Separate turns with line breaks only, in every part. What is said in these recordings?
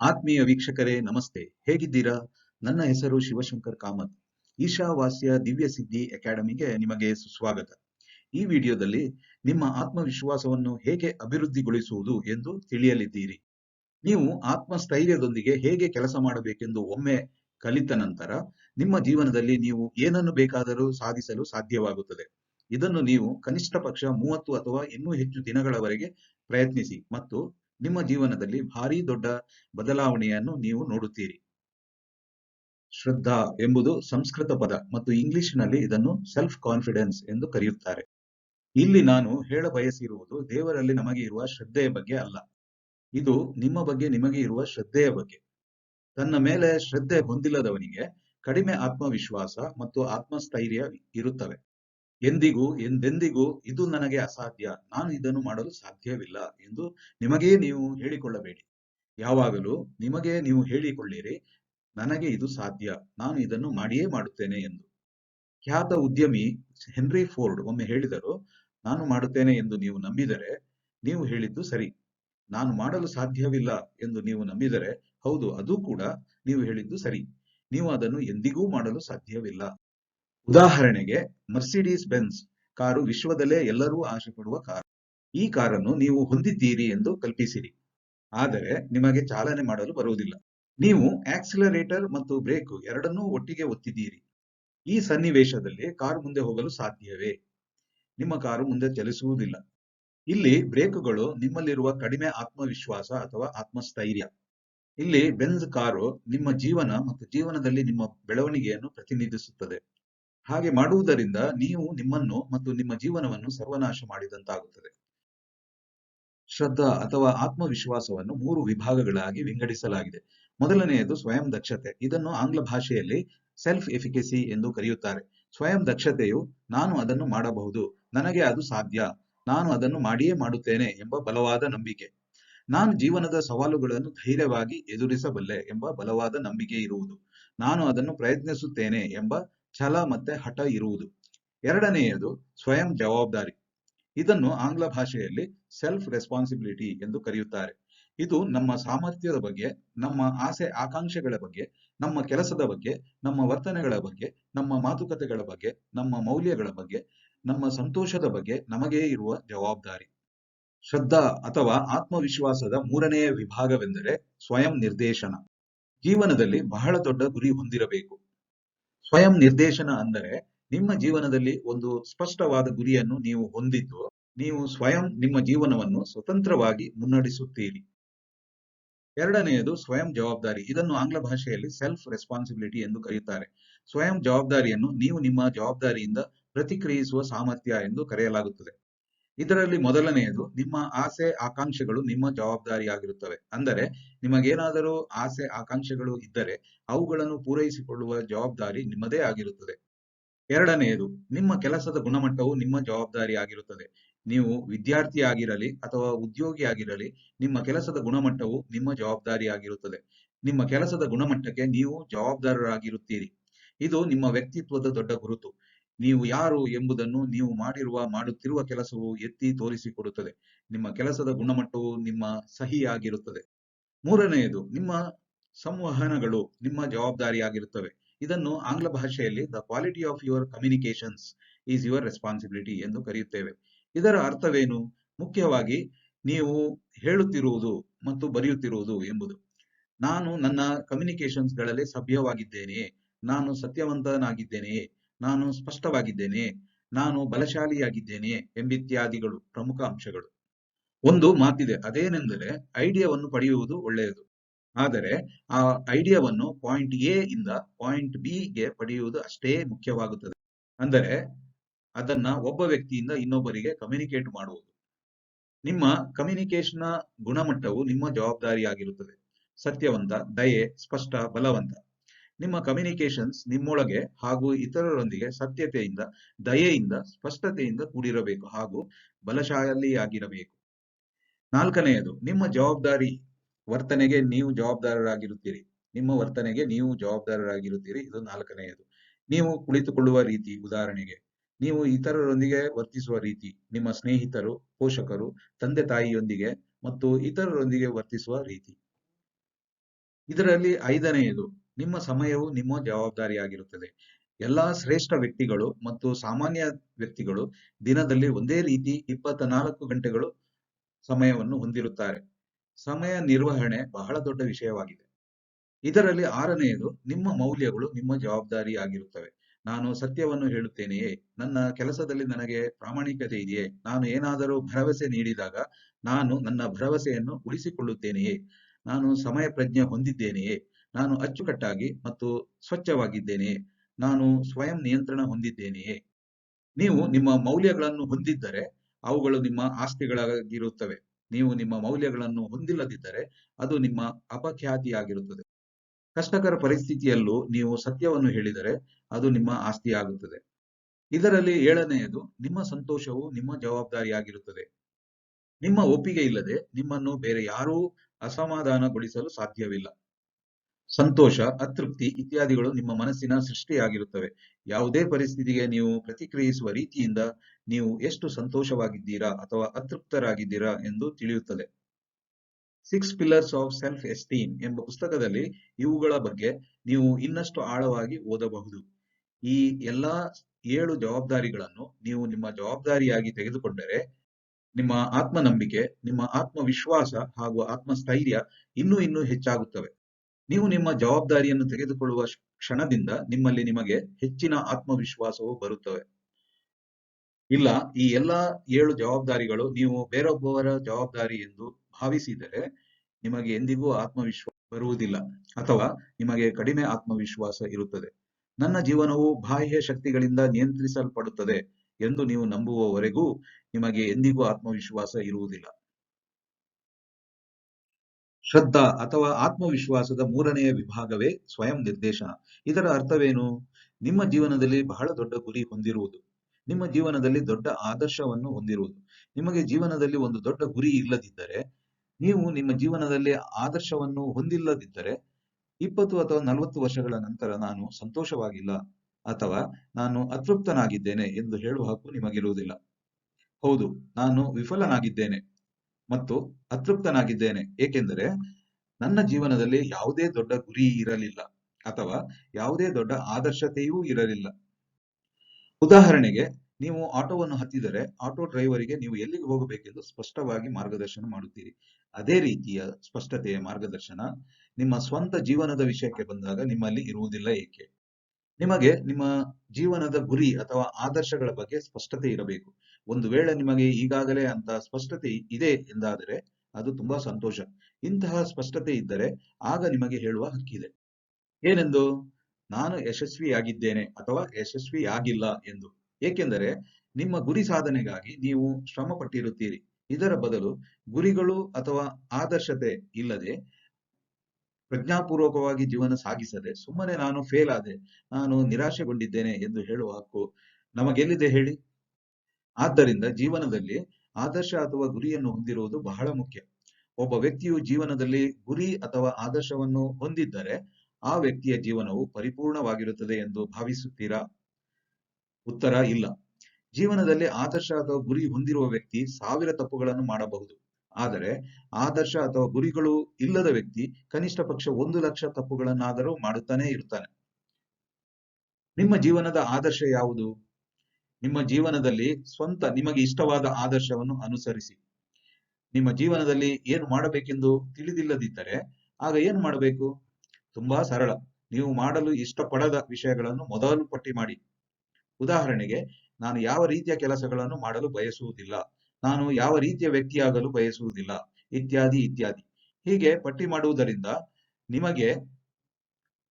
ಆತ್ಮೀಯ ವೀಕ್ಷಕರೇ, ನಮಸ್ತೆ. ಹೇಗಿದ್ದೀರಾ? ನನ್ನ ಹೆಸರು ಶಿವಶಂಕರ್ ಕಾಮತ್. ಈಶಾವಾಸ್ಯ ದಿವ್ಯ ಸಿದ್ಧಿ ಅಕಾಡೆಮಿಗೆ ನಿಮಗೆ ಸುಸ್ವಾಗತ. ಈ ವಿಡಿಯೋದಲ್ಲಿ ನಿಮ್ಮ ಆತ್ಮವಿಶ್ವಾಸವನ್ನು ಹೇಗೆ ಅಭಿವೃದ್ಧಿಗೊಳಿಸುವುದು ಎಂದು ತಿಳಿಯಲಿದ್ದೀರಿ. ನೀವು ಆತ್ಮಸ್ಥೈರ್ಯದೊಂದಿಗೆ ಹೇಗೆ ಕೆಲಸ ಮಾಡಬೇಕೆಂದು ಒಮ್ಮೆ ಕಲಿತ ನಂತರ ನಿಮ್ಮ ಜೀವನದಲ್ಲಿ ನೀವು ಏನನ್ನು ಬೇಕಾದರೂ ಸಾಧಿಸಲು ಸಾಧ್ಯವಾಗುತ್ತದೆ. ಇದನ್ನು ನೀವು ಕನಿಷ್ಠ ಪಕ್ಷ ಮೂವತ್ತು ಅಥವಾ ಇನ್ನೂ ಹೆಚ್ಚು ದಿನಗಳವರೆಗೆ ಪ್ರಯತ್ನಿಸಿ ಮತ್ತು ನಿಮ್ಮ ಜೀವನದಲ್ಲಿ ಭಾರಿ ದೊಡ್ಡ ಬದಲಾವಣೆಯನ್ನು ನೀವು ನೋಡುತ್ತೀರಿ. ಶ್ರದ್ಧಾ ಎಂಬುದು ಸಂಸ್ಕೃತ ಪದ ಮತ್ತು ಇಂಗ್ಲಿಷ್ನಲ್ಲಿ ಇದನ್ನು ಸೆಲ್ಫ್ ಕಾನ್ಫಿಡೆನ್ಸ್ ಎಂದು ಕರೆಯುತ್ತಾರೆ. ಇಲ್ಲಿ ನಾನು ಹೇಳ ಬಯಸಿರುವುದು ದೇವರಲ್ಲಿ ನಮಗೆ ಇರುವ ಶ್ರದ್ಧೆಯ ಬಗ್ಗೆ ಅಲ್ಲ. ಇದು ನಿಮ್ಮ ಬಗ್ಗೆ ನಿಮಗೆ ಇರುವ ಶ್ರದ್ಧೆಯ ಬಗ್ಗೆ. ತನ್ನ ಮೇಲೆ ಶ್ರದ್ಧೆ ಹೊಂದಿಲ್ಲದವನಿಗೆ ಕಡಿಮೆ ಆತ್ಮವಿಶ್ವಾಸ ಮತ್ತು ಆತ್ಮಸ್ಥೈರ್ಯ ಇರುತ್ತವೆ. ಎಂದಿಗೂ, ಎಂದೆಂದಿಗೂ ಇದು ನನಗೆ ಅಸಾಧ್ಯ. ನಾನು ಇದನ್ನು ಮಾಡಲು ಸಾಧ್ಯವಿಲ್ಲ ಎಂದು ನಿಮಗೇ ನೀವು ಹೇಳಿಕೊಳ್ಳಬೇಡಿ. ಯಾವಾಗಲೂ ನಿಮಗೆ ನೀವು ಹೇಳಿಕೊಳ್ಳಿರಿ, ನನಗೆ ಇದು ಸಾಧ್ಯ. ನಾನು ಇದನ್ನು ಮಾಡಿಯೇ ಮಾಡುತ್ತೇನೆ ಎಂದು. ಖ್ಯಾತ ಉದ್ಯಮಿ ಹೆನ್ರಿ ಫೋರ್ಡ್ ಒಮ್ಮೆ ಹೇಳಿದರು, ನಾನು ಮಾಡುತ್ತೇನೆ ಎಂದು ನೀವು ನಂಬಿದರೆ ನೀವು ಹೇಳಿದ್ದು ಸರಿ. ನಾನು ಮಾಡಲು ಸಾಧ್ಯವಿಲ್ಲ ಎಂದು ನೀವು ನಂಬಿದರೆ ಹೌದು, ಅದು ಕೂಡ ನೀವು ಹೇಳಿದ್ದು ಸರಿ. ನೀವು ಅದನ್ನು ಎಂದಿಗೂ ಮಾಡಲು ಸಾಧ್ಯವಿಲ್ಲ. ಉದಾಹರಣೆಗೆ, ಮರ್ಸಿಡೀಸ್ ಬೆನ್ಸ್ ಕಾರು ವಿಶ್ವದಲ್ಲೇ ಎಲ್ಲರೂ ಆಶೆ ಪಡುವ ಕಾರು. ಈ ಕಾರನ್ನು ನೀವು ಹೊಂದಿದ್ದೀರಿ ಎಂದು ಕಲ್ಪಿಸಿರಿ. ಆದರೆ, ನಿಮಗೆ ಚಾಲನೆ ಮಾಡಲು ಬರುವುದಿಲ್ಲ. ನೀವು ಆಕ್ಸಿಲರೇಟರ್ ಮತ್ತು ಬ್ರೇಕ್ ಎರಡನ್ನೂ ಒಟ್ಟಿಗೆ ಒತ್ತಿದ್ದೀರಿ. ಈ ಸನ್ನಿವೇಶದಲ್ಲಿ ಕಾರು ಮುಂದೆ ಹೋಗಲು ಸಾಧ್ಯವೇ? ನಿಮ್ಮ ಕಾರು ಮುಂದೆ ಚಲಿಸುವುದಿಲ್ಲ. ಇಲ್ಲಿ ಬ್ರೇಕುಗಳು ನಿಮ್ಮಲ್ಲಿರುವ ಕಡಿಮೆ ಆತ್ಮವಿಶ್ವಾಸ ಅಥವಾ ಆತ್ಮಸ್ಥೈರ್ಯ. ಇಲ್ಲಿ ಬೆನ್ಸ್ ಕಾರು ನಿಮ್ಮ ಜೀವನ ಮತ್ತು ಜೀವನದಲ್ಲಿ ನಿಮ್ಮ ಬೆಳವಣಿಗೆಯನ್ನು ಪ್ರತಿನಿಧಿಸುತ್ತದೆ. ಹಾಗೆ ಮಾಡುವುದರಿಂದ ನೀವು ನಿಮ್ಮನ್ನು ಮತ್ತು ನಿಮ್ಮ ಜೀವನವನ್ನು ಸರ್ವನಾಶ ಮಾಡಿದಂತಾಗುತ್ತದೆ. ಶ್ರದ್ಧಾ ಅಥವಾ ಆತ್ಮವಿಶ್ವಾಸವನ್ನು ಮೂರು ವಿಭಾಗಗಳಾಗಿ ವಿಂಗಡಿಸಲಾಗಿದೆ. ಮೊದಲನೆಯದು ಸ್ವಯಂ ದಕ್ಷತೆ. ಇದನ್ನು ಆಂಗ್ಲ ಭಾಷೆಯಲ್ಲಿ ಸೆಲ್ಫ್ ಎಫಿಕೆಸಿ ಎಂದು ಕರೆಯುತ್ತಾರೆ. ಸ್ವಯಂ ದಕ್ಷತೆಯು ನಾನು ಅದನ್ನು ಮಾಡಬಹುದು. ನನಗೆ ಅದು ಸಾಧ್ಯ. ನಾನು ಅದನ್ನು ಮಾಡಿಯೇ ಮಾಡುತ್ತೇನೆ ಎಂಬ ಬಲವಾದ ನಂಬಿಕೆ. ನಾನು ಜೀವನದ ಸವಾಲುಗಳನ್ನು ಧೈರ್ಯವಾಗಿ ಎದುರಿಸಬಲ್ಲೆ ಎಂಬ ಬಲವಾದ ನಂಬಿಕೆ ಇರುವುದು. ನಾನು ಅದನ್ನು ಪ್ರಯತ್ನಿಸುತ್ತೇನೆ ಎಂಬ ಛಲ ಮತ್ತೆ ಹಠ ಇರುವುದು. ಎರಡನೆಯದು ಸ್ವಯಂ ಜವಾಬ್ದಾರಿ. ಇದನ್ನು ಆಂಗ್ಲ ಭಾಷೆಯಲ್ಲಿ ಸೆಲ್ಫ್ ರೆಸ್ಪಾನ್ಸಿಬಿಲಿಟಿ ಎಂದು ಕರೆಯುತ್ತಾರೆ. ಇದು ನಮ್ಮ ಸಾಮರ್ಥ್ಯದ ಬಗ್ಗೆ, ನಮ್ಮ ಆಸೆ ಆಕಾಂಕ್ಷೆಗಳ ಬಗ್ಗೆ, ನಮ್ಮ ಕೆಲಸದ ಬಗ್ಗೆ, ನಮ್ಮ ವರ್ತನೆಗಳ ಬಗ್ಗೆ, ನಮ್ಮ ಮಾತುಕತೆಗಳ ಬಗ್ಗೆ, ನಮ್ಮ ಮೌಲ್ಯಗಳ ಬಗ್ಗೆ, ನಮ್ಮ ಸಂತೋಷದ ಬಗ್ಗೆ ನಮಗೇ ಇರುವ ಜವಾಬ್ದಾರಿ. ಶ್ರದ್ಧಾ ಅಥವಾ ಆತ್ಮವಿಶ್ವಾಸದ ಮೂರನೆಯ ವಿಭಾಗವೆಂದರೆ ಸ್ವಯಂ ನಿರ್ದೇಶನ. ಜೀವನದಲ್ಲಿ ಬಹಳ ದೊಡ್ಡ ಗುರಿ ಹೊಂದಿರಬೇಕು. ಸ್ವಯಂ ನಿರ್ದೇಶನ ಅಂದರೆ ನಿಮ್ಮ ಜೀವನದಲ್ಲಿ ಒಂದು ಸ್ಪಷ್ಟವಾದ ಗುರಿಯನ್ನು ನೀವು ಹೊಂದಿದ್ದು, ನೀವು ಸ್ವಯಂ ನಿಮ್ಮ ಜೀವನವನ್ನು ಸ್ವತಂತ್ರವಾಗಿ ಮುನ್ನಡೆಸುತ್ತೀರಿ. ಎರಡನೆಯದು ಸ್ವಯಂ ಜವಾಬ್ದಾರಿ. ಇದನ್ನು ಆಂಗ್ಲ ಭಾಷೆಯಲ್ಲಿ ಸೆಲ್ಫ್ ರೆಸ್ಪಾನ್ಸಿಬಿಲಿಟಿ ಎಂದು ಕರೆಯುತ್ತಾರೆ. ಸ್ವಯಂ ಜವಾಬ್ದಾರಿಯನ್ನು ನೀವು ನಿಮ್ಮ ಜವಾಬ್ದಾರಿಯಿಂದ ಪ್ರತಿಕ್ರಿಯಿಸುವ ಸಾಮರ್ಥ್ಯ ಎಂದು ಕರೆಯಲಾಗುತ್ತದೆ. ಇದರಲ್ಲಿ ಮೊದಲನೆಯದು, ನಿಮ್ಮ ಆಸೆ ಆಕಾಂಕ್ಷೆಗಳು ನಿಮ್ಮ ಜವಾಬ್ದಾರಿಯಾಗಿರುತ್ತವೆ. ಅಂದರೆ, ನಿಮಗೇನಾದರೂ ಆಸೆ ಆಕಾಂಕ್ಷೆಗಳು ಇದ್ದರೆ, ಅವುಗಳನ್ನು ಪೂರೈಸಿಕೊಳ್ಳುವ ಜವಾಬ್ದಾರಿ ನಿಮ್ಮದೇ ಆಗಿರುತ್ತದೆ. ಎರಡನೆಯದು, ನಿಮ್ಮ ಕೆಲಸದ ಗುಣಮಟ್ಟವು ನಿಮ್ಮ ಜವಾಬ್ದಾರಿಯಾಗಿರುತ್ತದೆ. ನೀವು ವಿದ್ಯಾರ್ಥಿಯಾಗಿರಲಿ ಅಥವಾ ಉದ್ಯೋಗಿ ಆಗಿರಲಿ ನಿಮ್ಮ ಕೆಲಸದ ಗುಣಮಟ್ಟವು ನಿಮ್ಮ ಜವಾಬ್ದಾರಿಯಾಗಿರುತ್ತದೆ. ನಿಮ್ಮ ಕೆಲಸದ ಗುಣಮಟ್ಟಕ್ಕೆ ನೀವು ಜವಾಬ್ದಾರರಾಗಿರುತ್ತೀರಿ. ಇದು ನಿಮ್ಮ ವ್ಯಕ್ತಿತ್ವದ ದೊಡ್ಡ ಗುರುತು. ನೀವು ಯಾರು ಎಂಬುದನ್ನು ನೀವು ಮಾಡಿರುವ, ಮಾಡುತ್ತಿರುವ ಕೆಲಸವು ಎತ್ತಿ ತೋರಿಸಿಕೊಡುತ್ತದೆ. ನಿಮ್ಮ ಕೆಲಸದ ಗುಣಮಟ್ಟವು ನಿಮ್ಮ ಸಹಿಯಾಗಿರುತ್ತದೆ. ಮೂರನೆಯದು, ನಿಮ್ಮ ಸಂವಹನಗಳು ನಿಮ್ಮ ಜವಾಬ್ದಾರಿಯಾಗಿರುತ್ತವೆ. ಇದನ್ನು ಆಂಗ್ಲ ಭಾಷೆಯಲ್ಲಿ the quality of your communications is your responsibility ಎಂದು ಕರೆಯುತ್ತೇವೆ. ಇದರ ಅರ್ಥವೇನು? ಮುಖ್ಯವಾಗಿ, ನೀವು ಹೇಳುತ್ತಿರುವುದು ಮತ್ತು ಬರೆಯುತ್ತಿರುವುದು ಎಂಬುದು. ನಾನು ನನ್ನ ಕಮ್ಯುನಿಕೇಶನ್ಸ್ಗಳಲ್ಲಿ ಸಭ್ಯವಾಗಿದ್ದೇನೆಯೇ? ನಾನು ಸತ್ಯವಂತನಾಗಿದ್ದೇನೆಯೇ? ನಾನು ಸ್ಪಷ್ಟವಾಗಿದ್ದೇನೆ, ನಾನು ಬಲಶಾಲಿಯಾಗಿದ್ದೇನೆ ಎಂಬಿತ್ಯಾದಿಗಳು ಪ್ರಮುಖ ಅಂಶಗಳು. ಒಂದು ಮಾತಿದೆ, ಅದೇನೆಂದರೆ ಐಡಿಯಾವನ್ನು ಪಡೆಯುವುದು ಒಳ್ಳೆಯದು. ಆದರೆ ಆ ಐಡಿಯಾವನ್ನು ಪಾಯಿಂಟ್ ಎ ಇಂದ ಪಾಯಿಂಟ್ ಬಿ ಗೆ ಪಡೆಯುವುದು ಅಷ್ಟೇ ಮುಖ್ಯವಾಗುತ್ತದೆ. ಅಂದರೆ ಅದನ್ನ ಒಬ್ಬ ವ್ಯಕ್ತಿಯಿಂದ ಇನ್ನೊಬ್ಬರಿಗೆ ಕಮ್ಯುನಿಕೇಟ್ ಮಾಡುವುದು. ನಿಮ್ಮ ಕಮ್ಯುನಿಕೇಶನ್ ಗುಣಮಟ್ಟವು ನಿಮ್ಮ ಜವಾಬ್ದಾರಿಯಾಗಿರುತ್ತದೆ. ಸತ್ಯವಂತ, ದಯೆ, ಸ್ಪಷ್ಟ, ಬಲವಂತ. ನಿಮ್ಮ ಕಮ್ಯುನಿಕೇಶನ್ಸ್ ನಿಮ್ಮೊಳಗೆ ಹಾಗೂ ಇತರರೊಂದಿಗೆ ಸತ್ಯತೆಯಿಂದ, ದಯೆಯಿಂದ, ಸ್ಪಷ್ಟತೆಯಿಂದ ಕೂಡಿರಬೇಕು ಹಾಗೂ ಬಲಶಾಲಿಯಾಗಿರಬೇಕು. ನಾಲ್ಕನೆಯದು, ನಿಮ್ಮ ಜವಾಬ್ದಾರಿ ವರ್ತನೆಗೆ ನೀವು ಜವಾಬ್ದಾರರಾಗಿರುತ್ತೀರಿ. ನಿಮ್ಮ ವರ್ತನೆಗೆ ನೀವು ಜವಾಬ್ದಾರರಾಗಿರುತ್ತೀರಿ. ಇದು ನಾಲ್ಕನೆಯದು. ನೀವು ಕುಳಿತುಕೊಳ್ಳುವ ರೀತಿ, ಉದಾಹರಣೆಗೆ, ನೀವು ಇತರರೊಂದಿಗೆ ವರ್ತಿಸುವ ರೀತಿ, ನಿಮ್ಮ ಸ್ನೇಹಿತರು, ಪೋಷಕರು, ತಂದೆ ತಾಯಿಯೊಂದಿಗೆ ಮತ್ತು ಇತರರೊಂದಿಗೆ ವರ್ತಿಸುವ ರೀತಿ. ಇದರಲ್ಲಿ ಐದನೆಯದು ನಿಮ್ಮ ಸಮಯವು ನಿಮ್ಮ ಜವಾಬ್ದಾರಿಯಾಗಿರುತ್ತದೆ. ಎಲ್ಲಾ ಶ್ರೇಷ್ಠ ವ್ಯಕ್ತಿಗಳು ಮತ್ತು ಸಾಮಾನ್ಯ ವ್ಯಕ್ತಿಗಳು ದಿನದಲ್ಲಿ ಒಂದೇ ರೀತಿ ಇಪ್ಪತ್ತ ನಾಲ್ಕು ಗಂಟೆಗಳು ಸಮಯವನ್ನು ಹೊಂದಿರುತ್ತಾರೆ. ಸಮಯ ನಿರ್ವಹಣೆ ಬಹಳ ದೊಡ್ಡ ವಿಷಯವಾಗಿದೆ. ಇದರಲ್ಲಿ ಆರನೆಯದು, ನಿಮ್ಮ ಮೌಲ್ಯಗಳು ನಿಮ್ಮ ಜವಾಬ್ದಾರಿಯಾಗಿರುತ್ತವೆ. ನಾನು ಸತ್ಯವನ್ನು ಹೇಳುತ್ತೇನೆಯೇ? ನನ್ನ ಕೆಲಸದಲ್ಲಿ ನನಗೆ ಪ್ರಾಮಾಣಿಕತೆ ಇದೆಯೇ? ನಾನು ಏನಾದರೂ ಭರವಸೆ ನೀಡಿದಾಗ ನಾನು ನನ್ನ ಭರವಸೆಯನ್ನು ಉಳಿಸಿಕೊಳ್ಳುತ್ತೇನೆಯೇ? ನಾನು ಸಮಯ ಪ್ರಜ್ಞೆ ಹೊಂದಿದ್ದೇನೆಯೇ? ನಾನು ಅಚ್ಚುಕಟ್ಟಾಗಿ ಮತ್ತು ಸ್ವಚ್ಛವಾಗಿದ್ದೇನೆ. ನಾನು ಸ್ವಯಂ ನಿಯಂತ್ರಣ ಹೊಂದಿದ್ದೇನೆಯೇ? ನೀವು ನಿಮ್ಮ ಮೌಲ್ಯಗಳನ್ನು ಹೊಂದಿದ್ದರೆ ಅವುಗಳು ನಿಮ್ಮ ಆಸ್ತಿಗಳಾಗಿರುತ್ತವೆ. ನೀವು ನಿಮ್ಮ ಮೌಲ್ಯಗಳನ್ನು ಹೊಂದಿಲ್ಲದಿದ್ದರೆ ಅದು ನಿಮ್ಮ ಅಪಖ್ಯಾತಿಯಾಗಿರುತ್ತದೆ. ಕಷ್ಟಕರ ಪರಿಸ್ಥಿತಿಯಲ್ಲೂ ನೀವು ಸತ್ಯವನ್ನು ಹೇಳಿದರೆ ಅದು ನಿಮ್ಮ ಆಸ್ತಿಯಾಗುತ್ತದೆ. ಇದರಲ್ಲಿ ಏಳನೆಯದು, ನಿಮ್ಮ ಸಂತೋಷವು ನಿಮ್ಮ ಜವಾಬ್ದಾರಿಯಾಗಿರುತ್ತದೆ. ನಿಮ್ಮ ಒಪ್ಪಿಗೆ ಇಲ್ಲದೆ ನಿಮ್ಮನ್ನು ಬೇರೆ ಯಾರೂ ಅಸಮಾಧಾನಗೊಳಿಸಲು ಸಾಧ್ಯವಿಲ್ಲ. ಸಂತೋಷ, ಅತೃಪ್ತಿ ಇತ್ಯಾದಿಗಳು ನಿಮ್ಮ ಮನಸ್ಸಿನ ಸೃಷ್ಟಿಯಾಗಿರುತ್ತವೆ. ಯಾವುದೇ ಪರಿಸ್ಥಿತಿಗೆ ನೀವು ಪ್ರತಿಕ್ರಿಯಿಸುವ ರೀತಿಯಿಂದ ನೀವು ಎಷ್ಟು ಸಂತೋಷವಾಗಿದ್ದೀರಾ ಅಥವಾ ಅತೃಪ್ತರಾಗಿದ್ದೀರಾ ಎಂದು ತಿಳಿಯುತ್ತದೆ. Six pillars of self esteem ಎಂಬ ಪುಸ್ತಕದಲ್ಲಿ ಇವುಗಳ ಬಗ್ಗೆ ನೀವು ಇನ್ನಷ್ಟು ಆಳವಾಗಿ ಓದಬಹುದು. ಈ ಎಲ್ಲಾ ಏಳು ಜವಾಬ್ದಾರಿಗಳನ್ನು ನೀವು ನಿಮ್ಮ ಜವಾಬ್ದಾರಿಯಾಗಿ ತೆಗೆದುಕೊಂಡರೆ ನಿಮ್ಮ ಆತ್ಮನಂಬಿಕೆ, ನಿಮ್ಮ ಆತ್ಮವಿಶ್ವಾಸ ಹಾಗೂ ಆತ್ಮಸ್ಥೈರ್ಯ ಇನ್ನೂ ಇನ್ನೂ ಹೆಚ್ಚಾಗುತ್ತವೆ. ನೀವು ನಿಮ್ಮ ಜವಾಬ್ದಾರಿಯನ್ನು ತೆಗೆದುಕೊಳ್ಳುವ ಕ್ಷಣದಿಂದ ನಿಮ್ಮಲ್ಲಿ ನಿಮಗೆ ಹೆಚ್ಚಿನ ಆತ್ಮವಿಶ್ವಾಸವು ಬರುತ್ತವೆ. ಇಲ್ಲ, ಈ ಎಲ್ಲಾ ಏಳು ಜವಾಬ್ದಾರಿಗಳು ನೀವು ಬೇರೊಬ್ಬವರ ಜವಾಬ್ದಾರಿ ಎಂದು ಭಾವಿಸಿದರೆ ನಿಮಗೆ ಎಂದಿಗೂ ಆತ್ಮವಿಶ್ವಾಸ ಬರುವುದಿಲ್ಲ ಅಥವಾ ನಿಮಗೆ ಕಡಿಮೆ ಆತ್ಮವಿಶ್ವಾಸ ಇರುತ್ತದೆ. ನನ್ನ ಜೀವನವು ಬಾಹ್ಯ ಶಕ್ತಿಗಳಿಂದ ನಿಯಂತ್ರಿಸಲ್ಪಡುತ್ತದೆ ಎಂದು ನೀವು ನಂಬುವವರೆಗೂ ನಿಮಗೆ ಎಂದಿಗೂ ಆತ್ಮವಿಶ್ವಾಸ ಇರುವುದಿಲ್ಲ. ಶ್ರದ್ಧಾ ಅಥವಾ ಆತ್ಮವಿಶ್ವಾಸದ ಮೂರನೆಯ ವಿಭಾಗವೇ ಸ್ವಯಂ ನಿರ್ದೇಶನ. ಇದರ ಅರ್ಥವೇನು? ನಿಮ್ಮ ಜೀವನದಲ್ಲಿ ಬಹಳ ದೊಡ್ಡ ಗುರಿ ಹೊಂದಿರುವುದು. ನಿಮ್ಮ ಜೀವನದಲ್ಲಿ ದೊಡ್ಡ ಆದರ್ಶವನ್ನು ಹೊಂದಿರುವುದು. ನಿಮಗೆ ಜೀವನದಲ್ಲಿ ಒಂದು ದೊಡ್ಡ ಗುರಿ ಇಲ್ಲದಿದ್ದರೆ, ನೀವು ನಿಮ್ಮ ಜೀವನದಲ್ಲಿ ಆದರ್ಶವನ್ನು ಹೊಂದಿಲ್ಲದಿದ್ದರೆ, ಇಪ್ಪತ್ತು ಅಥವಾ ನಲವತ್ತು ವರ್ಷಗಳ ನಂತರ ನಾನು ಸಂತೋಷವಾಗಿಲ್ಲ ಅಥವಾ ನಾನು ಅತೃಪ್ತನಾಗಿದ್ದೇನೆ ಎಂದು ಹೇಳುವ ಹಕ್ಕು ನಿಮಗಿರುವುದಿಲ್ಲ. ಹೌದು, ನಾನು ವಿಫಲನಾಗಿದ್ದೇನೆ. ಮತ್ತು ಅತೃಪ್ತನಾಗಿದ್ದೇನೆ. ಏಕೆಂದರೆ ನನ್ನ ಜೀವನದಲ್ಲಿ ಯಾವುದೇ ದೊಡ್ಡ ಗುರಿ ಇರಲಿಲ್ಲ ಅಥವಾ ಯಾವುದೇ ದೊಡ್ಡ ಆದರ್ಶತೆಯೂ ಇರಲಿಲ್ಲ. ಉದಾಹರಣೆಗೆ, ನೀವು ಆಟೋವನ್ನು ಹತ್ತಿದರೆ ಆಟೋ ಡ್ರೈವರಿಗೆ ನೀವು ಎಲ್ಲಿಗೆ ಹೋಗಬೇಕೆಂದು ಸ್ಪಷ್ಟವಾಗಿ ಮಾರ್ಗದರ್ಶನ ಮಾಡುತ್ತೀರಿ. ಅದೇ ರೀತಿಯ ಸ್ಪಷ್ಟತೆಯ ಮಾರ್ಗದರ್ಶನ ನಿಮ್ಮ ಸ್ವಂತ ಜೀವನದ ವಿಷಯಕ್ಕೆ ಬಂದಾಗ ನಿಮ್ಮಲ್ಲಿ ಇರುವುದಿಲ್ಲ ಏಕೆ? ನಿಮಗೆ ನಿಮ್ಮ ಜೀವನದ ಗುರಿ ಅಥವಾ ಆದರ್ಶಗಳ ಬಗ್ಗೆ ಸ್ಪಷ್ಟತೆ ಇರಬೇಕು. ಒಂದು ವೇಳೆ ನಿಮಗೆ ಈಗಾಗಲೇ ಅಂತ ಸ್ಪಷ್ಟತೆ ಇದೆ ಎಂದಾದರೆ ಅದು ತುಂಬಾ ಸಂತೋಷ. ಇಂತಹ ಸ್ಪಷ್ಟತೆ ಇದ್ದರೆ ಆಗ ನಿಮಗೆ ಹೇಳುವ ಹಕ್ಕಿದೆ ಏನೆಂದು? ನಾನು ಯಶಸ್ವಿಯಾಗಿದ್ದೇನೆ ಅಥವಾ ಯಶಸ್ವಿಯಾಗಿಲ್ಲ ಎಂದು. ಏಕೆಂದರೆ ನಿಮ್ಮ ಗುರಿ ಸಾಧನೆಗಾಗಿ ನೀವು ಶ್ರಮ ಪಟ್ಟಿರುತ್ತೀರಿ ಇದರ ಬದಲು ಗುರಿಗಳು ಅಥವಾ ಆದರ್ಶತೆ ಇಲ್ಲದೆ ಪ್ರಜ್ಞಾಪೂರ್ವಕವಾಗಿ ಜೀವನ ಸಾಗಿಸದೆ ಸುಮ್ಮನೆ ನಾನು ಫೇಲ್ ಆದೆ ನಾನು ನಿರಾಶೆಗೊಂಡಿದ್ದೇನೆ ಎಂದು ಹೇಳುವ ಹಕ್ಕು ನಮಗೆಲ್ಲಿದೆ ಹೇಳಿ? ಆದ್ದರಿಂದ ಜೀವನದಲ್ಲಿ ಆದರ್ಶ ಅಥವಾ ಗುರಿಯನ್ನು ಹೊಂದಿರುವುದು ಬಹಳ ಮುಖ್ಯ. ಒಬ್ಬ ವ್ಯಕ್ತಿಯು ಜೀವನದಲ್ಲಿ ಗುರಿ ಅಥವಾ ಆದರ್ಶವನ್ನು ಹೊಂದಿದ್ದರೆ ಆ ವ್ಯಕ್ತಿಯ ಜೀವನವು ಪರಿಪೂರ್ಣವಾಗಿರುತ್ತದೆ ಎಂದು ಭಾವಿಸುತ್ತೀರಾ? ಉತ್ತರ, ಇಲ್ಲ. ಜೀವನದಲ್ಲಿ ಆದರ್ಶ ಅಥವಾ ಗುರಿ ಹೊಂದಿರುವ ವ್ಯಕ್ತಿ ಸಾವಿರ ತಪ್ಪುಗಳನ್ನು ಮಾಡಬಹುದು. ಆದರೆ ಆದರ್ಶ ಅಥವಾ ಗುರಿಗಳು ಇಲ್ಲದ ವ್ಯಕ್ತಿ ಕನಿಷ್ಠ ಪಕ್ಷ ಒಂದು ಲಕ್ಷ ತಪ್ಪುಗಳನ್ನಾದರೂ ಮಾಡುತ್ತಾನೆ ಇರುತ್ತಾನೆ. ನಿಮ್ಮ ಜೀವನದ ಆದರ್ಶ ಯಾವುದು? ನಿಮ್ಮ ಜೀವನದಲ್ಲಿ ಸ್ವಂತ ನಿಮಗೆ ಇಷ್ಟವಾದ ಆದರ್ಶವನ್ನು ಅನುಸರಿಸಿ. ನಿಮ್ಮ ಜೀವನದಲ್ಲಿ ಏನು ಮಾಡಬೇಕೆಂದು ತಿಳಿದಿಲ್ಲದಿದ್ದರೆ ಆಗ ಏನು ಮಾಡಬೇಕು? ತುಂಬಾ ಸರಳ. ನೀವು ಮಾಡಲು ಇಷ್ಟಪಡದ ವಿಷಯಗಳನ್ನು ಮೊದಲು ಪಟ್ಟಿ ಮಾಡಿ. ಉದಾಹರಣೆಗೆ, ನಾನು ಯಾವ ರೀತಿಯ ಕೆಲಸಗಳನ್ನು ಮಾಡಲು ಬಯಸುವುದಿಲ್ಲ. ನಾನು ಯಾವ ರೀತಿಯ ವ್ಯಕ್ತಿಯಾಗಲು ಬಯಸುವುದಿಲ್ಲ. ಇತ್ಯಾದಿ ಇತ್ಯಾದಿ. ಹೀಗೆ ಪಟ್ಟಿ ಮಾಡುವುದರಿಂದ ನಿಮಗೆ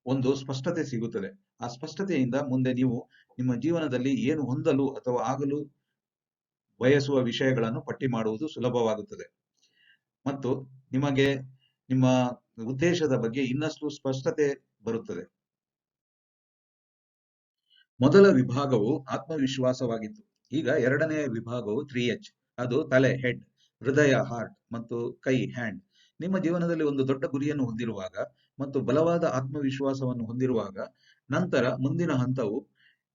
ಒಂದು ಸ್ಪಷ್ಟತೆ ಸಿಗುತ್ತದೆ. ಆ ಸ್ಪಷ್ಟತೆಯಿಂದ ಮುಂದೆ ನೀವು ನಿಮ್ಮ ಜೀವನದಲ್ಲಿ ಏನು ಹೊಂದಲು ಅಥವಾ ಆಗಲು ಬಯಸುವ ವಿಷಯಗಳನ್ನು ಪಟ್ಟಿ ಮಾಡುವುದು ಸುಲಭವಾಗುತ್ತದೆ. ಮತ್ತು ನಿಮಗೆ ನಿಮ್ಮ ಉದ್ದೇಶದ ಬಗ್ಗೆ ಇನ್ನಷ್ಟು ಸ್ಪಷ್ಟತೆ ಬರುತ್ತದೆ. ಮೊದಲ ವಿಭಾಗವು ಆತ್ಮವಿಶ್ವಾಸವಾಗಿತ್ತು. ಈಗ ಎರಡನೆಯ ವಿಭಾಗವು ತ್ರೀ ಎಚ್ ಅದು ತಲೆ ಹೆಡ್ ಹೃದಯ ಹಾರ್ಟ್ ಮತ್ತು ಕೈ ಹ್ಯಾಂಡ್ ನಿಮ್ಮ ಜೀವನದಲ್ಲಿ ಒಂದು ದೊಡ್ಡ ಗುರಿಯನ್ನು ಹೊಂದಿರುವಾಗ ಮತ್ತು ಬಲವಾದ ಆತ್ಮವಿಶ್ವಾಸವನ್ನು ಹೊಂದಿರುವಾಗ ನಂತರ ಮುಂದಿನ ಹಂತವು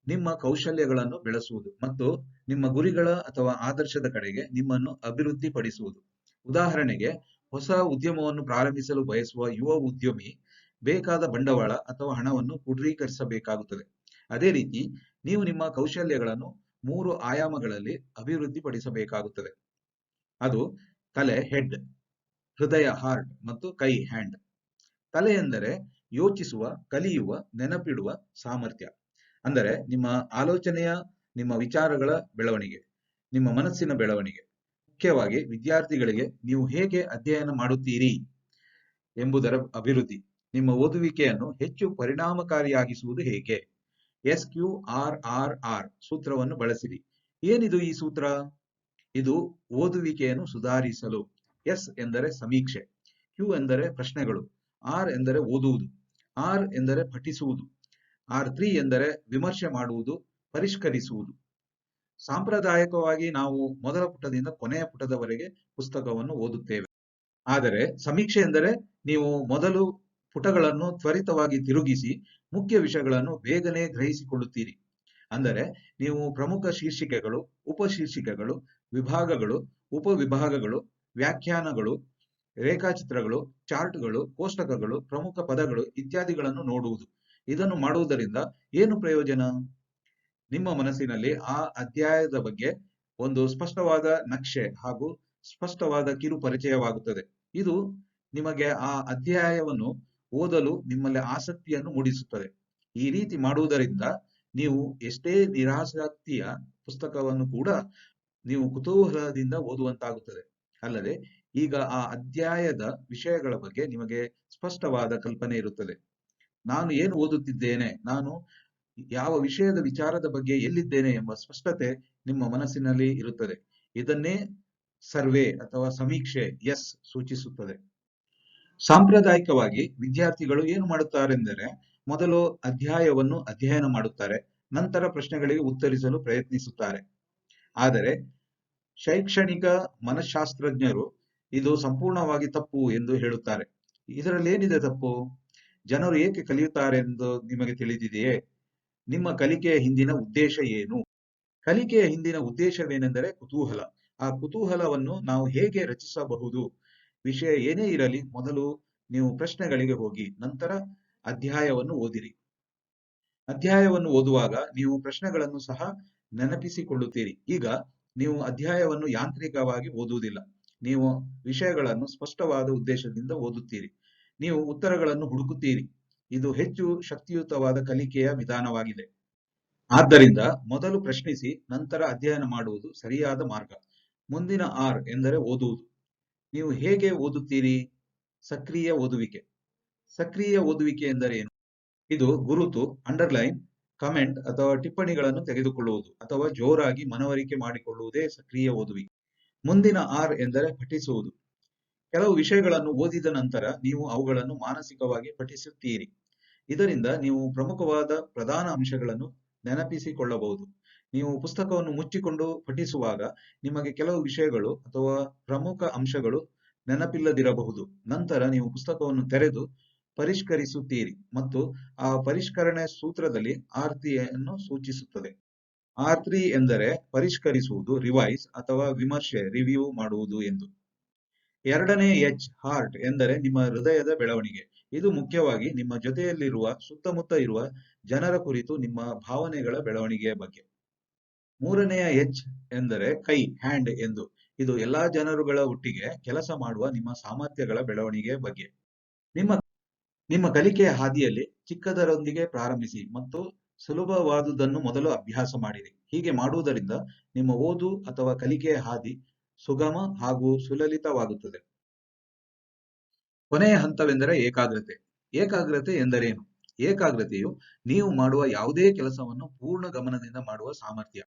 ನಿಮ್ಮ ಕೌಶಲ್ಯಗಳನ್ನು ಬೆಳೆಸುವುದು ಮತ್ತು ನಿಮ್ಮ ಗುರಿಗಳ ಅಥವಾ ಆದರ್ಶದ ಕಡೆಗೆ ನಿಮ್ಮನ್ನು ಅಭಿವೃದ್ಧಿಪಡಿಸುವುದು. ಉದಾಹರಣೆಗೆ, ಹೊಸ ಉದ್ಯಮವನ್ನು ಪ್ರಾರಂಭಿಸಲು ಬಯಸುವ ಯುವ ಉದ್ಯಮಿ ಬೇಕಾದ ಬಂಡವಾಳ ಅಥವಾ ಹಣವನ್ನು ಕ್ರೋಢೀಕರಿಸಬೇಕಾಗುತ್ತದೆ. ಅದೇ ರೀತಿ, ನೀವು ನಿಮ್ಮ ಕೌಶಲ್ಯಗಳನ್ನು ಮೂರು ಆಯಾಮಗಳಲ್ಲಿ ಅಭಿವೃದ್ಧಿಪಡಿಸಬೇಕಾಗುತ್ತದೆ. ಅದು ತಲೆ ಹೆಡ್ ಹೃದಯ ಹಾರ್ಟ್ ಮತ್ತು ಕೈ ಹ್ಯಾಂಡ್ ತಲೆ ಎಂದರೆ ಯೋಚಿಸುವ, ಕಲಿಯುವ, ನೆನಪಿಡುವ ಸಾಮರ್ಥ್ಯ. ಅಂದರೆ ನಿಮ್ಮ ಆಲೋಚನೆಯ, ನಿಮ್ಮ ವಿಚಾರಗಳ ಬೆಳವಣಿಗೆ, ನಿಮ್ಮ ಮನಸ್ಸಿನ ಬೆಳವಣಿಗೆ. ಮುಖ್ಯವಾಗಿ ವಿದ್ಯಾರ್ಥಿಗಳಿಗೆ ನೀವು ಹೇಗೆ ಅಧ್ಯಯನ ಮಾಡುತ್ತೀರಿ ಎಂಬುದರ ಅಭಿವೃದ್ಧಿ, ನಿಮ್ಮ ಓದುವಿಕೆಯನ್ನು ಹೆಚ್ಚು ಪರಿಣಾಮಕಾರಿಯಾಗಿಸುವುದು ಹೇಗೆ? S Q R R R ಸೂತ್ರವನ್ನು ಬಳಸಿರಿ. ಏನಿದು ಈ ಸೂತ್ರ? ಇದು ಓದುವಿಕೆಯನ್ನು ಸುಧಾರಿಸಲು. ಎಸ್ ಎಂದರೆ ಸಮೀಕ್ಷೆ, ಕ್ಯೂ ಎಂದರೆ ಪ್ರಶ್ನೆಗಳು, ಆರ್ ಎಂದರೆ ಓದುವುದು, ಆರ್ ಎಂದರೆ ಪಠಿಸುವುದು. ಆರ್ ತ್ರೀ ಎಂದರೆ ವಿಮರ್ಶೆ ಮಾಡುವುದು, ಪರಿಷ್ಕರಿಸುವುದು. ಸಾಂಪ್ರದಾಯಿಕವಾಗಿ ನಾವು ಮೊದಲ ಪುಟದಿಂದ ಕೊನೆಯ ಪುಟದವರೆಗೆ ಪುಸ್ತಕವನ್ನು ಓದುತ್ತೇವೆ. ಆದರೆ ಸಮೀಕ್ಷೆ ಎಂದರೆ ನೀವು ಮೊದಲು ಪುಟಗಳನ್ನು ತ್ವರಿತವಾಗಿ ತಿರುಗಿಸಿ ಮುಖ್ಯ ವಿಷಯಗಳನ್ನು ಬೇಗನೆ ಗ್ರಹಿಸಿಕೊಳ್ಳುತ್ತೀರಿ. ಅಂದರೆ ನೀವು ಪ್ರಮುಖ ಶೀರ್ಷಿಕೆಗಳು, ಉಪಶೀರ್ಷಿಕೆಗಳು, ವಿಭಾಗಗಳು, ಉಪವಿಭಾಗಗಳು, ವ್ಯಾಖ್ಯಾನಗಳು, ರೇಖಾಚಿತ್ರಗಳು, ಚಾರ್ಟ್ಗಳು, ಕೋಷ್ಟಕಗಳು, ಪ್ರಮುಖ ಪದಗಳು ಇತ್ಯಾದಿಗಳನ್ನು ನೋಡುವುದು. ಇದನ್ನು ಮಾಡುವುದರಿಂದ ಏನು ಪ್ರಯೋಜನ? ನಿಮ್ಮ ಮನಸ್ಸಿನಲ್ಲಿ ಆ ಅಧ್ಯಾಯದ ಬಗ್ಗೆ ಒಂದು ಸ್ಪಷ್ಟವಾದ ನಕ್ಷೆ ಹಾಗೂ ಸ್ಪಷ್ಟವಾದ ಕಿರು ಪರಿಚಯವಾಗುತ್ತದೆ. ಇದು ನಿಮಗೆ ಆ ಅಧ್ಯಾಯವನ್ನು ಓದಲು ನಿಮ್ಮಲ್ಲಿ ಆಸಕ್ತಿಯನ್ನು ಮೂಡಿಸುತ್ತದೆ. ಈ ರೀತಿ ಮಾಡುವುದರಿಂದ ನೀವು ಎಷ್ಟೇ ನಿರಾಸಕ್ತಿಯ ಪುಸ್ತಕವನ್ನು ಕೂಡ ನೀವು ಕುತೂಹಲದಿಂದ ಓದುವಂತಾಗುತ್ತದೆ. ಅಲ್ಲದೆ ಈಗ ಆ ಅಧ್ಯಾಯದ ವಿಷಯಗಳ ಬಗ್ಗೆ ನಿಮಗೆ ಸ್ಪಷ್ಟವಾದ ಕಲ್ಪನೆ ಇರುತ್ತದೆ. ನಾನು ಏನು ಓದುತ್ತಿದ್ದೇನೆ? ನಾನು ಯಾವ ವಿಷಯದ ವಿಚಾರದ ಬಗ್ಗೆ ಎಲ್ಲಿದ್ದೇನೆ ಎಂಬ ಸ್ಪಷ್ಟತೆ ನಿಮ್ಮ ಮನಸ್ಸಿನಲ್ಲಿ ಇರುತ್ತದೆ. ಇದನ್ನೇ ಸರ್ವೆ ಅಥವಾ ಸಮೀಕ್ಷೆ ಎಸ್ ಸೂಚಿಸುತ್ತದೆ. ಸಾಂಪ್ರದಾಯಿಕವಾಗಿ ವಿದ್ಯಾರ್ಥಿಗಳು ಏನು ಮಾಡುತ್ತಾರೆಂದರೆ, ಮೊದಲು ಅಧ್ಯಾಯವನ್ನು ಅಧ್ಯಯನ ಮಾಡುತ್ತಾರೆ, ನಂತರ ಪ್ರಶ್ನೆಗಳಿಗೆ ಉತ್ತರಿಸಲು ಪ್ರಯತ್ನಿಸುತ್ತಾರೆ. ಆದರೆ, ಶೈಕ್ಷಣಿಕ ಮನಃಶಾಸ್ತ್ರಜ್ಞರು ಇದು ಸಂಪೂರ್ಣವಾಗಿ ತಪ್ಪು ಎಂದು ಹೇಳುತ್ತಾರೆ. ಇದರಲ್ಲಿ ಏನಿದೆ ತಪ್ಪು? ಜನರು ಏಕೆ ಕಲಿಯುತ್ತಾರೆ ಎಂದು ನಿಮಗೆ ತಿಳಿದಿದೆಯೇ? ನಿಮ್ಮ ಕಲಿಕೆಯ ಹಿಂದಿನ ಉದ್ದೇಶ ಏನು? ಕಲಿಕೆಯ ಹಿಂದಿನ ಉದ್ದೇಶವೇನೆಂದರೆ ಕುತೂಹಲ. ಆ ಕುತೂಹಲವನ್ನು ನಾವು ಹೇಗೆ ರಚಿಸಬಹುದು? ವಿಷಯ ಏನೇ ಇರಲಿ, ಮೊದಲು ನೀವು ಪ್ರಶ್ನೆಗಳಿಗೆ ಹೋಗಿ, ನಂತರ ಅಧ್ಯಾಯವನ್ನು ಓದಿರಿ. ಅಧ್ಯಾಯವನ್ನು ಓದುವಾಗ ನೀವು ಪ್ರಶ್ನೆಗಳನ್ನು ಸಹ ನೆನಪಿಸಿಕೊಳ್ಳುತ್ತೀರಿ. ಈಗ ನೀವು ಅಧ್ಯಾಯವನ್ನು ಯಾಂತ್ರಿಕವಾಗಿ ಓದುವುದಿಲ್ಲ. ನೀವು ವಿಷಯಗಳನ್ನು ಸ್ಪಷ್ಟವಾದ ಉದ್ದೇಶದಿಂದ ಓದುತ್ತೀರಿ. ನೀವು ಉತ್ತರಗಳನ್ನು ಹುಡುಕುತ್ತೀರಿ. ಇದು ಹೆಚ್ಚು ಶಕ್ತಿಯುತವಾದ ಕಲಿಕೆಯ ವಿಧಾನವಾಗಿದೆ. ಆದ್ದರಿಂದ ಮೊದಲು ಪ್ರಶ್ನಿಸಿ, ನಂತರ ಅಧ್ಯಯನ ಮಾಡುವುದು ಸರಿಯಾದ ಮಾರ್ಗ. ಮುಂದಿನ ಆರ್ ಎಂದರೆ ಓದುವುದು. ನೀವು ಹೇಗೆ ಓದುತ್ತೀರಿ? ಸಕ್ರಿಯ ಓದುವಿಕೆ. ಸಕ್ರಿಯ ಓದುವಿಕೆ ಎಂದರೆ ಏನು? ಇದು ಗುರುತು, ಅಂಡರ್ಲೈನ್, ಕಮೆಂಟ್ ಅಥವಾ ಟಿಪ್ಪಣಿಗಳನ್ನು ತೆಗೆದುಕೊಳ್ಳುವುದು ಅಥವಾ ಜೋರಾಗಿ ಮನವರಿಕೆ ಮಾಡಿಕೊಳ್ಳುವುದೇ ಸಕ್ರಿಯ ಓದುವಿಕೆ. ಮುಂದಿನ ಆರ್ ಎಂದರೆ ಪಠಿಸುವುದು. ಕೆಲವು ವಿಷಯಗಳನ್ನು ಓದಿದ ನಂತರ ನೀವು ಅವುಗಳನ್ನು ಮಾನಸಿಕವಾಗಿ ಪಠಿಸುತ್ತೀರಿ. ಇದರಿಂದ ನೀವು ಪ್ರಮುಖವಾದ ಪ್ರಧಾನ ಅಂಶಗಳನ್ನು ನೆನಪಿಸಿಕೊಳ್ಳಬಹುದು. ನೀವು ಪುಸ್ತಕವನ್ನು ಮುಚ್ಚಿಕೊಂಡು ಪಠಿಸುವಾಗ ನಿಮಗೆ ಕೆಲವು ವಿಷಯಗಳು ಅಥವಾ ಪ್ರಮುಖ ಅಂಶಗಳು ನೆನಪಿಲ್ಲದಿರಬಹುದು. ನಂತರ ನೀವು ಪುಸ್ತಕವನ್ನು ತೆರೆದು ಪರಿಷ್ಕರಿಸುತ್ತೀರಿ ಮತ್ತು ಆ ಪರಿಷ್ಕರಣೆ ಸೂತ್ರದಲ್ಲಿ ಆರ್ತಿಯನ್ನು ಸೂಚಿಸುತ್ತದೆ. ಆರ್ ತ್ರೀ ಎಂದರೆ ಪರಿಷ್ಕರಿಸುವುದು, ರಿವೈಸ್ ಅಥವಾ ವಿಮರ್ಶೆ, ರಿವ್ಯೂ ಮಾಡುವುದು ಎಂದು. ಎರಡನೇ ಎಚ್ ಹಾರ್ಟ್ ಎಂದರೆ ನಿಮ್ಮ ಹೃದಯದ ಬೆಳವಣಿಗೆ. ಇದು ಮುಖ್ಯವಾಗಿ ನಿಮ್ಮ ಜೊತೆಯಲ್ಲಿರುವ, ಸುತ್ತಮುತ್ತ ಇರುವ ಜನರ ಕುರಿತು ನಿಮ್ಮ ಭಾವನೆಗಳ ಬೆಳವಣಿಗೆಯ ಬಗ್ಗೆ. ಮೂರನೆಯ ಎಚ್ ಎಂದರೆ ಕೈ, ಹ್ಯಾಂಡ್ ಎಂದು. ಇದು ಎಲ್ಲಾ ಜನರುಗಳ ಒಟ್ಟಿಗೆ ಕೆಲಸ ಮಾಡುವ ನಿಮ್ಮ ಸಾಮರ್ಥ್ಯಗಳ ಬೆಳವಣಿಗೆಯ ಬಗ್ಗೆ. ನಿಮ್ಮ ನಿಮ್ಮ ಕಲಿಕೆಯ ಹಾದಿಯಲ್ಲಿ ಚಿಕ್ಕದರೊಂದಿಗೆ ಪ್ರಾರಂಭಿಸಿ ಮತ್ತು ಸುಲಭವಾದುದನ್ನು ಮೊದಲು ಅಭ್ಯಾಸ ಮಾಡಿರಿ. ಹೀಗೆ ಮಾಡುವುದರಿಂದ ನಿಮ್ಮ ಓದು ಅಥವಾ ಕಲಿಕೆಯ ಹಾದಿ ಸುಗಮ ಹಾಗೂ ಸುಲಲಿತವಾಗುತ್ತದೆ. ಕೊನೆಯ ಹಂತವೆಂದರೆ ಏಕಾಗ್ರತೆ. ಏಕಾಗ್ರತೆ ಎಂದರೇನು? ಏಕಾಗ್ರತೆಯು ನೀವು ಮಾಡುವ ಯಾವುದೇ ಕೆಲಸವನ್ನು ಪೂರ್ಣ ಗಮನದಿಂದ ಮಾಡುವ ಸಾಮರ್ಥ್ಯ.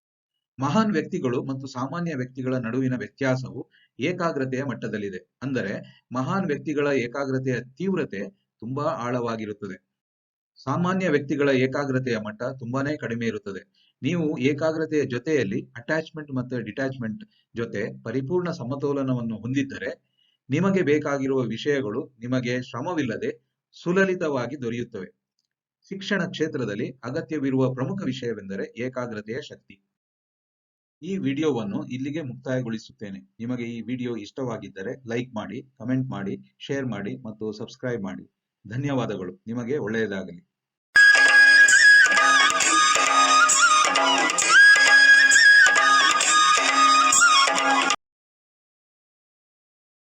ಮಹಾನ್ ವ್ಯಕ್ತಿಗಳು ಮತ್ತು ಸಾಮಾನ್ಯ ವ್ಯಕ್ತಿಗಳ ನಡುವಿನ ವ್ಯತ್ಯಾಸವು ಏಕಾಗ್ರತೆಯ ಮಟ್ಟದಲ್ಲಿದೆ. ಅಂದರೆ ಮಹಾನ್ ವ್ಯಕ್ತಿಗಳ ಏಕಾಗ್ರತೆಯ ತೀವ್ರತೆ ತುಂಬಾ ಆಳವಾಗಿರುತ್ತದೆ. ಸಾಮಾನ್ಯ ವ್ಯಕ್ತಿಗಳ ಏಕಾಗ್ರತೆಯ ಮಟ್ಟ ತುಂಬಾನೇ ಕಡಿಮೆ ಇರುತ್ತದೆ. ನೀವು ಏಕಾಗ್ರತೆಯ ಜೊತೆಯಲ್ಲಿ ಅಟ್ಯಾಚ್ಮೆಂಟ್ ಮತ್ತು ಡಿಟ್ಯಾಚ್ಮೆಂಟ್ ಜೊತೆ ಪರಿಪೂರ್ಣ ಸಮತೋಲನವನ್ನು ಹೊಂದಿದ್ದರೆ ನಿಮಗೆ ಬೇಕಾಗಿರುವ ವಿಷಯಗಳು ನಿಮಗೆ ಶ್ರಮವಿಲ್ಲದೆ ಸುಲಲಿತವಾಗಿ ದೊರೆಯುತ್ತವೆ. ಶಿಕ್ಷಣ ಕ್ಷೇತ್ರದಲ್ಲಿ ಅಗತ್ಯವಿರುವ ಪ್ರಮುಖ ವಿಷಯವೆಂದರೆ ಏಕಾಗ್ರತೆಯ ಶಕ್ತಿ. ಈ ವಿಡಿಯೋವನ್ನು ಇಲ್ಲಿಗೆ ಮುಕ್ತಾಯಗೊಳಿಸುತ್ತೇನೆ. ನಿಮಗೆ ಈ ವಿಡಿಯೋ ಇಷ್ಟವಾಗಿದ್ದರೆ ಲೈಕ್ ಮಾಡಿ, ಕಮೆಂಟ್ ಮಾಡಿ, ಶೇರ್ ಮಾಡಿ ಮತ್ತು ಸಬ್ಸ್ಕ್ರೈಬ್ ಮಾಡಿ. ಧನ್ಯವಾದಗಳು. ನಿಮಗೆ ಒಳ್ಳೆಯದಾಗಲಿ.